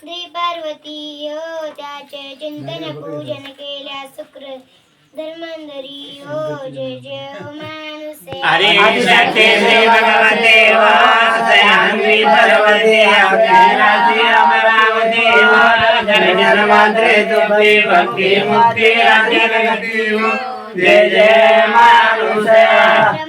श्री पार्वती हो त्याचे चिंतन पूजन केल्या शुक्र धर्मांतरी हो जय जय हो माणुसे आदिशक्ती श्री भगवते वासयान्वी भगवते अक्षराची अमरावती जन जन मात्रे तुमची भक्ती मुक्ती राज्यगती जय जय मानुषया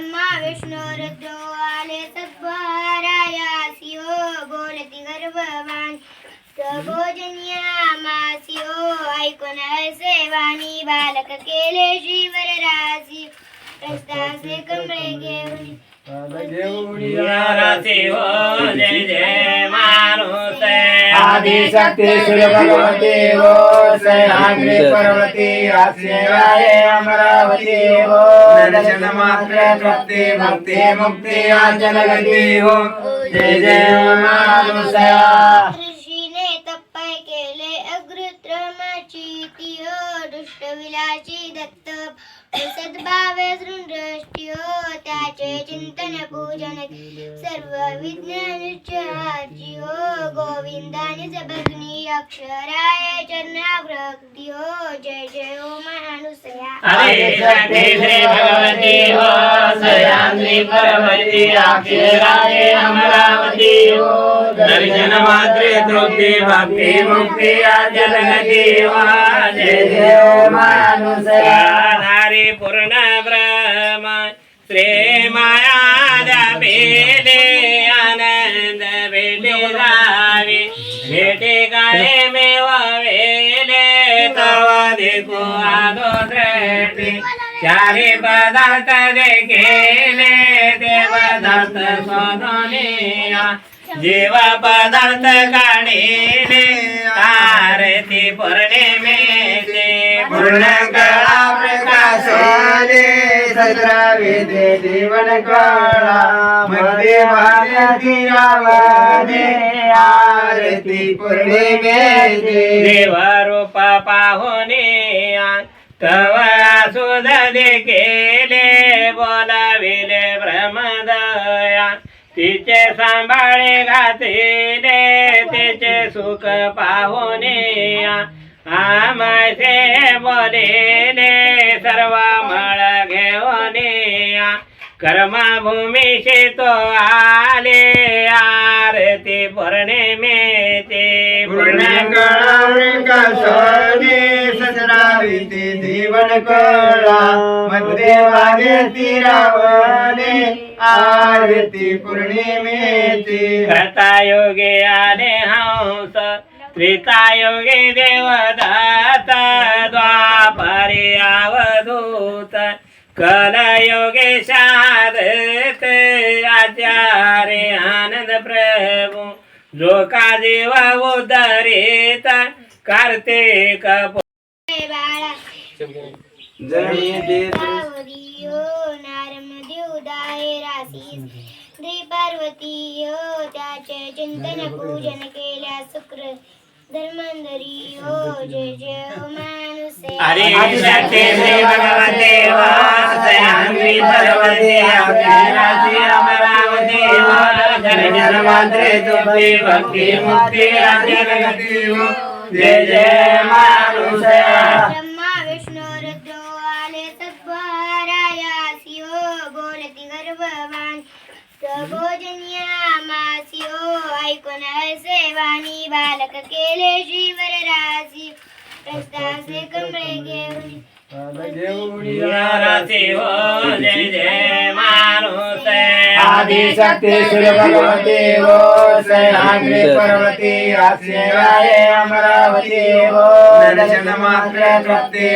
ભોજન્યામાસ્યો આઈકોન સેવાની બાલક કેલે શિવર રાશિ રસ્તા સે કમળે ગેવડી ఆదిశక్తి సురభగవదేవో సయాగ్రి అమరావతి భక్తి ముక్తి ఆచరగతి జయ జయ మానుసయా सद्भावे सृष्टियो त्याचे चिंतन पूजन सर्व विज्ञान हो गोविंदाने जबदनी अक्षराय चरणावृत्ती हो जय जय ओ मानुसया हरे शक्ति श्री भगवती हो सयान्वी परमती अक्षराय अमरावती हो। दर्शन मात्रे तृप्ति भक्ति मुक्ति जलगती हो जय जय ओ मानुसया पूर्ण ब्रह्म श्री माया आनंद भेटे गावे भेटे काळे मेवा वेले तवा देखो आदो दृष्टी चारी पदार्थ देखेले देव दत्त सोनोनिया जीव पदार्थ काढिले आरती पौर्णिमेचे पूर्ण कळा सद्राविदे जीवन कळा मध्ये भाग्यती रावणे आरती पौर्णिमेची पाहुने तव केले बोलाविले ब्रह्मदया. तिचे सांभाळे घातले तिचे सुख पाहुने आमासे बोले घेऊन कर्मभूमीशी तो आले आरती पूर्ण कळा प्रकाशोले सद्राविदे जीवन कळा मध्ये भाग्यती रावणे आरती पौर्णिमेची कृतायोगे आले हंस त्रेतायोगे देवदत्त द्वापरे अवधूत कलयोगे शारत आचार्य आनंद प्रभू का जीव उदरित कार्तिक हे श्री पार्वती हो त्याचे चिंतन पूजन केल्या शुक्र धर्मांतरी हो जय जय हो मानुसे हरे शक्ती श्री भगवते वासयान्वी भगवते अक्षराची अमरावती जन जन मात्रे तुमची भक्ती मुक्ती राज्यगती जय जय मासिओ ऐकून सेवानी बालक केले श्रीवर राशी रस्तासे कमळे घेऊन राशी हो जय जय मानुषया आदिशक्ती सूर्य भगवती वो सह्याद्री पर्वती आश्रयाय अमरावती वो दर्शन मात्र तृप्ति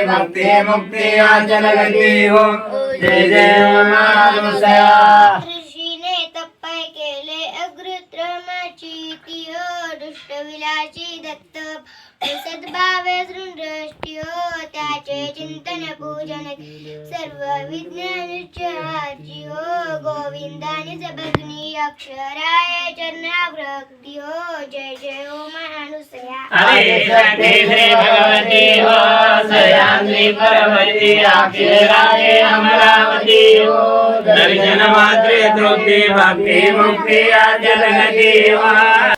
अग्रत्रमाची तियो दुष्ट विलाची दत्त. सद्भावे सृष्टियो त्याचे चिंतन पूजन सर्व विज्ञान हो गोविंदाने जबदनी अक्षराय चरणावृत्ती हो. जय जय ओ मानुसया हरे शक्ती श्री भगवती हो अमरावती हो। दर्शन मात्रे तृप्ति भक्ति मुक्ति जलगती हो।